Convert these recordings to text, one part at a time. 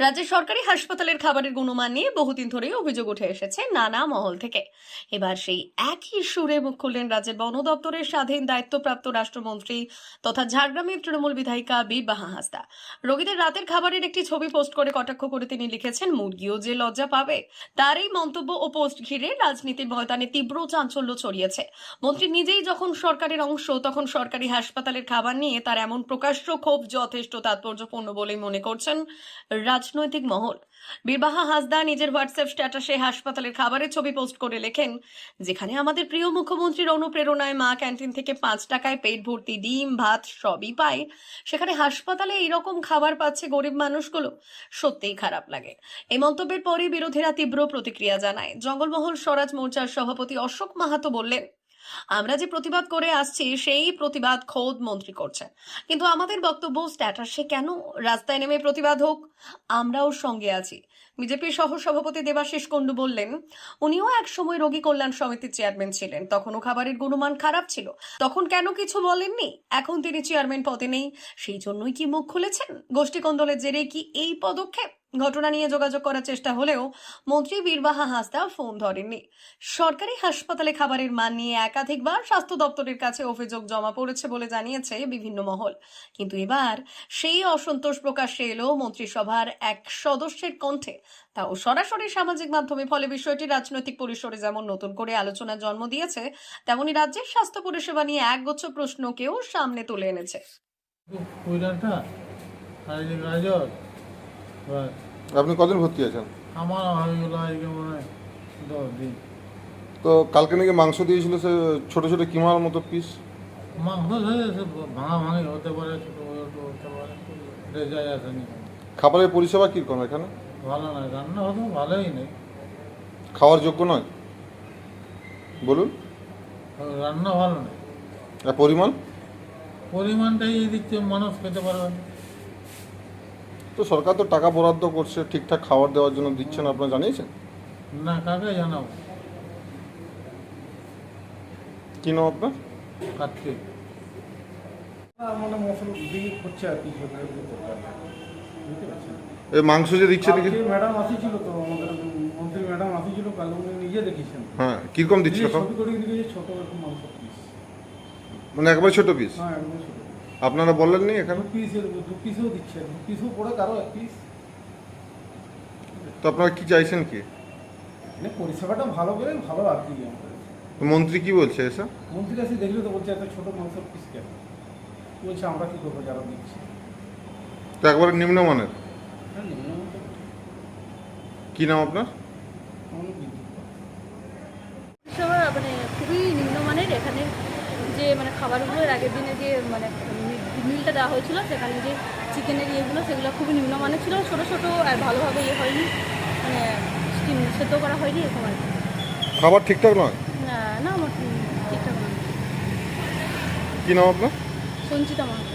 রাজ্যের সরকারি হাসপাতালের খাবারের গুণমান নিয়ে বহুদিন ধরেই অভিযোগ উঠে এসেছে নানা মহল থেকে। এবার সেই একই সুরে মুখ খুললেন রাজ্যের বন দপ্তরের স্বাধীন দায়িত্বপ্রাপ্ত রাষ্ট্রমন্ত্রী তথা ঝাড়গ্রামের তৃণমূল বিধায়িকা বিবাহা হাসদা। রোগীদের রাতের খাবারের একটি ছবি পোস্ট করে কটাক্ষ করে তিনি লিখেছেন, মুরগিও যে লজ্জা পাবে। তার এই মন্তব্য ও পোস্ট ঘিরে রাজনীতির ময়দানে তীব্র চাঞ্চল্য ছড়িয়েছে। মন্ত্রী নিজেই যখন সরকারের অংশ, তখন সরকারি হাসপাতালের খাবার নিয়ে তার এমন প্রকাশ্য ক্ষোভ যথেষ্ট তাৎপর্যপূর্ণ বলেই মনে করছেন রাজনৈতিক মহল। বীরবাহা হাসদা নিজের হোয়াটসঅ্যাপ স্ট্যাটাসে হাসপাতালের খাবারের ছবি পোস্ট করে লেখেন, যেখানে আমাদের প্রিয় মুখ্যমন্ত্রীর অনুপ্রেরণায় মা ক্যান্টিন থেকে পাঁচ টাকায় পেট ভর্তি ডিম, ভাত সবই পায়। সেখানে হাসপাতালে এইরকম খাবার পাচ্ছে গরিব মানুষগুলো। সত্যিই খারাপ লাগে। এই মন্তব্যের পরে বিরোধীরা তীব্র প্রতিক্রিয়া জানায়। জঙ্গলমহল স্বরাজ মোর্চার সভাপতি অশোক মাহাতো বললেন আমরা যে প্রতিবাদ করে আসছি, সেই প্রতিবাদ খোদ মন্ত্রী করছেন। কিন্তু আমাদের বক্তব্য স্ট্যাটাসে কেন রাস্তায় নেমে প্রতিবাদ হোক? আমরাও সঙ্গে আছি। বিজেপির সহ সভাপতি দেবাশিস কুণ্ডু বললেন, উনিও এক সময় রোগী কল্যাণ সমিতির চেয়ারম্যান ছিলেন। তখনও খাবারের গুণমান খারাপ ছিল। তখন কেন কিছু বলেননি? এখন তিনি চেয়ারম্যান পদে নেই। সেই জন্যই কি মুখ খুলেছেন? গোষ্ঠী কন্দলের জেরে কি এই পদক্ষেপ ঘটনা নিয়ে যোগাযোগ করার চেষ্টা হলেও মন্ত্রী বীরবাহা হাসদা ফোন ধরেননি। সরকারি হাসপাতালে খাবারের মান নিয়ে একাধিকবার স্বাস্থ্য দপ্তরের কাছে অভিযোগ জমা পড়েছে বলে জানিয়েছে বিভিন্ন মহল। কিন্তু এবার সেই অসন্তোষ প্রকাশ্যে এলো মন্ত্রিসভার এক সদস্যের কণ্ঠে। তাও সরাসরি সামাজিক মাধ্যমে ফলে বিষয়টি রাজনৈতিক পরিসরে যেমন নতুন করে আলোচনার জন্ম দিয়েছে, তেমনি রাজ্যের স্বাস্থ্য পরিষেবা নিয়ে একগুচ্ছ প্রশ্নকেও সামনে তুলে এনেছে। আপনি কদিন ভর্তি আছেন? আমার হয়ে গেলো আজকে মনে হয় দশ দিন। তো কালকে নাকি মাংস দিয়েছিল সে ছোট ছোট কিমার মতো পিস মাংস ভাঙা ভাঙি হতে পারে ছোটো ছোটো হতে পারে আসেনি। খাবারের পরিষেবা কীরকম এখানে? ভালো নয় রান্না হতো ভালোই নেই। খাওয়ার যোগ্য নয়? বলুন। রান্না ভালো নয় আর পরিমাণ? পরিমাণটাই দিচ্ছে মানুষ খেতে পারবে না। তো সরকার তো টাকা বরাদ্দ করছে ঠিকঠাক খাবার দেওয়ার জন্য দিচ্ছেন আপনারা জানিয়েছেন? না কাকে জানাব? কী নাম আপনার? কার্তিক মানে মশলা আর কি এই মাংস যে দিচ্ছে দেখি ম্যাডাম আসিছিল তো আমাদের মন্ত্রী ম্যাডাম আসিছিল কাল উনি নিজে দেখেছেন। হ্যাঁ কীরকম দিচ্ছে নিজে করে দিয়েছে ছোট মাংস পিস মানে একবারে ছোট পিস হ্যাঁ ছোট। আপনারা বললেন বললেননি এখানে? দু পিস দু পিসও দিচ্ছে দু পিসও পড়ে কারও এক পিস তো আপনারা কি চাইছেন কি? মানে পরিষেবাটা ভালো করে ভালো আর কি আমাদের তো মন্ত্রী কি বলছে এসে মন্ত্রী কাছে দেখলে তো বলছে এত ছোট মাংস পিস কেন? বলছে আমরা কি করব? যারা দিচ্ছি। তো একবারে নিম্নমানের? হ্যাঁ কী নাম আপনার? আমাদের বিদ্যুৎ পরিষেবা মানে খুবই নিম্নমানের। এখানে যে মানে খাবারগুলো এর আগের দিনে যে মানে মিলটা দেওয়া হয়েছিল সেখানে যে চিকেনের ইয়েগুলো সেগুলো খুবই নিম্নমানের ছিল ছোটো ছোটো আর ভালোভাবে ইয়ে হয়নি মানে স্টিম সেদ্ধ করা হয়নি এরকম আর খাবার ঠিকঠাক নয়? না না আমার ঠিকঠাক নয়। কী নাম আপনার? সঞ্চিতা মাহাতো।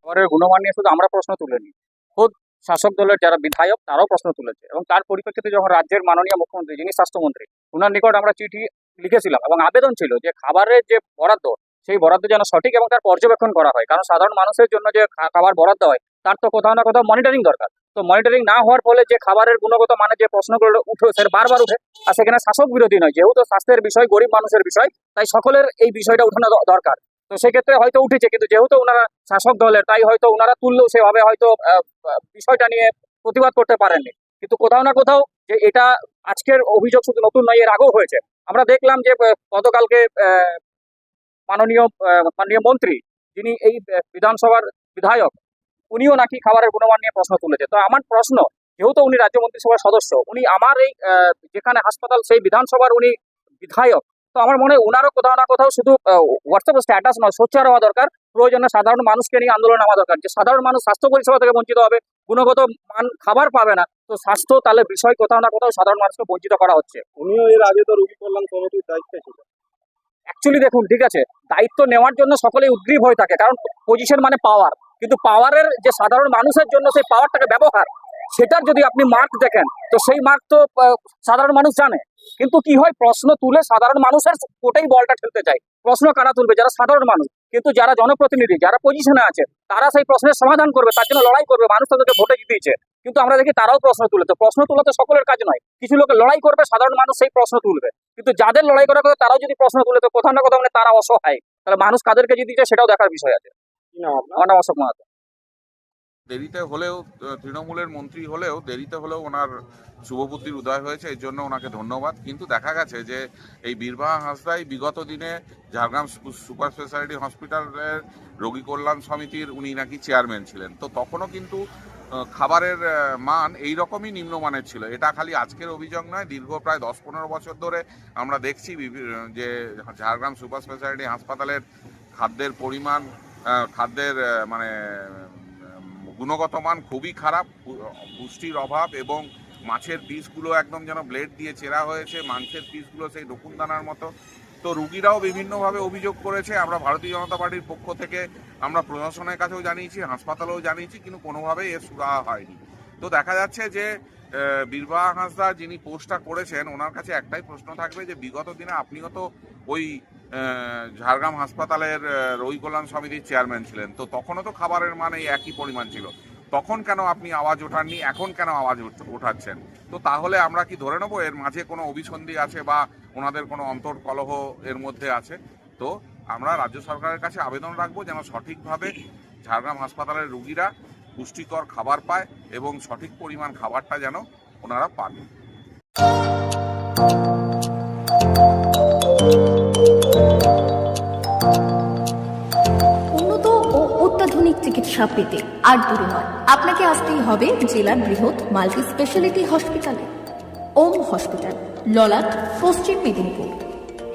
খাবারের গুণমান নিয়ে শুধু আমরা প্রশ্ন তুলিনি। খোদ শাসক দলের যারা বিধায়ক তারাও প্রশ্ন তুলেছে এবং তার পরিপ্রেক্ষিতে যখন রাজ্যের মাননীয় মুখ্যমন্ত্রী যিনি স্বাস্থ্যমন্ত্রী ওনার নিকট আমরা চিঠি লিখেছিলাম এবং আবেদন ছিল যে খাবারের যে বরাদ্দ সেই বরাদ্দ যেন সঠিক এবং তার পর্যবেক্ষণ করা হয়। কারণ সাধারণ মানুষের জন্য যে খাবার বরাদ্দ হয়, তার তো কোথাও না কোথাও মনিটরিং দরকার। তো মনিটরিং না হওয়ার ফলে যে খাবারের গুণগত মানে যে প্রশ্নগুলো উঠে সেটা বারবার উঠে, আর সেখানে শাসক বিরোধী নয়। যেহেতু স্বাস্থ্যের বিষয়, গরিব মানুষের বিষয়, তাই সকলের এই বিষয়টা উঠানো দরকার। তো সেক্ষেত্রে হয়তো উঠেছে, কিন্তু যেহেতু ওনারা শাসক দলের, তাই হয়তো ওনারা তুললেও সেভাবে হয়তো বিষয়টা নিয়ে প্রতিবাদ করতে পারেননি। কিন্তু কোথাও না কোথাও যে এটা আজকের অভিযোগ শুধু নতুন নয়, এর আগেও হয়েছে। আমরা দেখলাম যে গতকালকে মাননীয় মাননীয় মন্ত্রী, যিনি এই বিধানসভার বিধায়ক, উনিও নাকি খাবারের গুণমান নিয়ে প্রশ্ন তুলেছে। তো আমার প্রশ্ন, যেহেতু উনি রাজ্য মন্ত্রিসভার সদস্য, উনি আমার এই যেখানে হাসপাতাল, সেই বিধানসভার উনি বিধায়ক, তো আমার মনে হয় ওনারও কোথাও না কোথাও শুধু হোয়াটসঅ্যাপ স্ট্যাটাস নয়, সোচ্চার হওয়া দরকার। প্রয়োজনে সাধারণ মানুষকে নিয়ে আন্দোলন হওয়া দরকার। যে সাধারণ মানুষ স্বাস্থ্য পরিষেবা থেকে বঞ্চিত হবে, গুণগত মান খাবার পাবে না, তো স্বাস্থ্য তাহলে বিষয় কোথাও না কোথাও সাধারণ মানুষকে বঞ্চিত করা হচ্ছে। উনিও এর আগে তো রোগী কল্যাণ কমিটির দায়িত্বে ছিল অ্যাকচুয়ালি দেখুন, ঠিক আছে, দায়িত্ব নেওয়ার জন্য সকলেই উদ্গ্রীব হয়ে থাকে, কারণ পজিশন মানে পাওয়ার কিন্তু পাওয়ারের যে সাধারণ মানুষের জন্য সেই পাওয়ারটাকে ব্যবহার, সেটার যদি আপনি মার্ক দেখেন, তো সেই মার্ক তো সাধারণ মানুষ জানে। কিন্তু কি হয়, প্রশ্ন তুলে সাধারণ মানুষের কোটাই বলটা ঠেলতে চায়। প্রশ্ন কারা তুলবে? যারা সাধারণ মানুষ। কিন্তু যারা জনপ্রতিনিধি, যারা পজিশনে আছে, তারা সেই প্রশ্নের সমাধান করবে, তার জন্য লড়াই করবে, মানুষ তাদেরকে ভোটে জিতিয়েছে। কিন্তু আমরা দেখি তারাও প্রশ্ন তুলে, তো প্রশ্ন তোলা তো সকলের কাজ নয়। কিছু লোক লড়াই করবে, সাধারণ মানুষ সেই প্রশ্ন তুলবে। কিন্তু যাদের লড়াই করার কথা তারাও যদি প্রশ্ন তুলে তো কোথাও না কোথাও মানে তারা অসহায়। তাহলে মানুষ কাদেরকে যদি দিচ্ছে সেটাও দেখার বিষয় আছে। আমার নাম অশোক মাহাতো। দেরিতে হলেও তৃণমূলের মন্ত্রী হলেও দেরিতে হলেও ওনার শুভবুদ্ধির উদয় হয়েছে এর জন্য ওনাকে ধন্যবাদ। কিন্তু দেখা গেছে যে এই বীরবাহা হাঁসদাই বিগত দিনে ঝাড়গ্রাম সুপার স্পেশালিটি হসপিটালের রোগী কল্যাণ সমিতির উনি নাকি চেয়ারম্যান ছিলেন। তো তখনও কিন্তু খাবারের মান এই রকমই নিম্নমানের ছিল। এটা খালি আজকের অভিযোগ নয়, দীর্ঘ প্রায় দশ পনেরো বছর ধরে আমরা দেখছি যে ঝাড়গ্রাম সুপার স্পেশালিটি হাসপাতালের খাদ্যের পরিমাণ খাদ্যের মানে গুণগত মান খুবই খারাপ পুষ্টির অভাব এবং মাছের পিসগুলো একদম যেন ব্লেড দিয়ে চেরা হয়েছে, মাংসের পিসগুলো সেই দকুনদানার মতো। তো রুগীরাও বিভিন্নভাবে অভিযোগ করেছে, আমরা ভারতীয় জনতা পার্টির পক্ষ থেকে আমরা প্রশাসনের কাছেও জানিয়েছি হাসপাতালেও জানিয়েছি কিন্তু কোনোভাবেই এর সুরাহা হয়নি। তো দেখা যাচ্ছে যে আহ, বীরবাহা হাঁসদা যিনি পোস্টটা করেছেন ওনার কাছে একটাই প্রশ্ন থাকবে যে বিগত দিনে আপনিও তো ওই ঝাড়গ্রাম হাসপাতালের রোগী কল্যাণ সমিতির চেয়ারম্যান ছিলেন তো তখনও তো খাবারের মান এই একই পরিমাণ ছিল। তখন কেন আপনি আওয়াজ ওঠাননি এখন কেন আওয়াজ ওঠাচ্ছেন? তো তাহলে আমরা কি ধরে নেব এর মাঝে কোনো অভিসন্ধি আছে বা ওনাদের কোনো অন্তর কলহ এর মধ্যে আছে? তো আমরা রাজ্য সরকারের কাছে আবেদন রাখব যেন সঠিকভাবে ঝাড়গ্রাম হাসপাতালের রুগীরা পুষ্টিকর খাবার পায় এবং সঠিক পরিমাণ খাবারটা যেন ওনারা পান। উন্নত ও অত্যাধুনিক চিকিৎসা পেতে আর দূরে নয়। আপনাকে আসতেই হবে জেলার বৃহৎ মাল্টি স্পেশালিটি হসপিটালে। ওম হসপিটাল, ললাট, পশ্চিম মেদিনীপুর।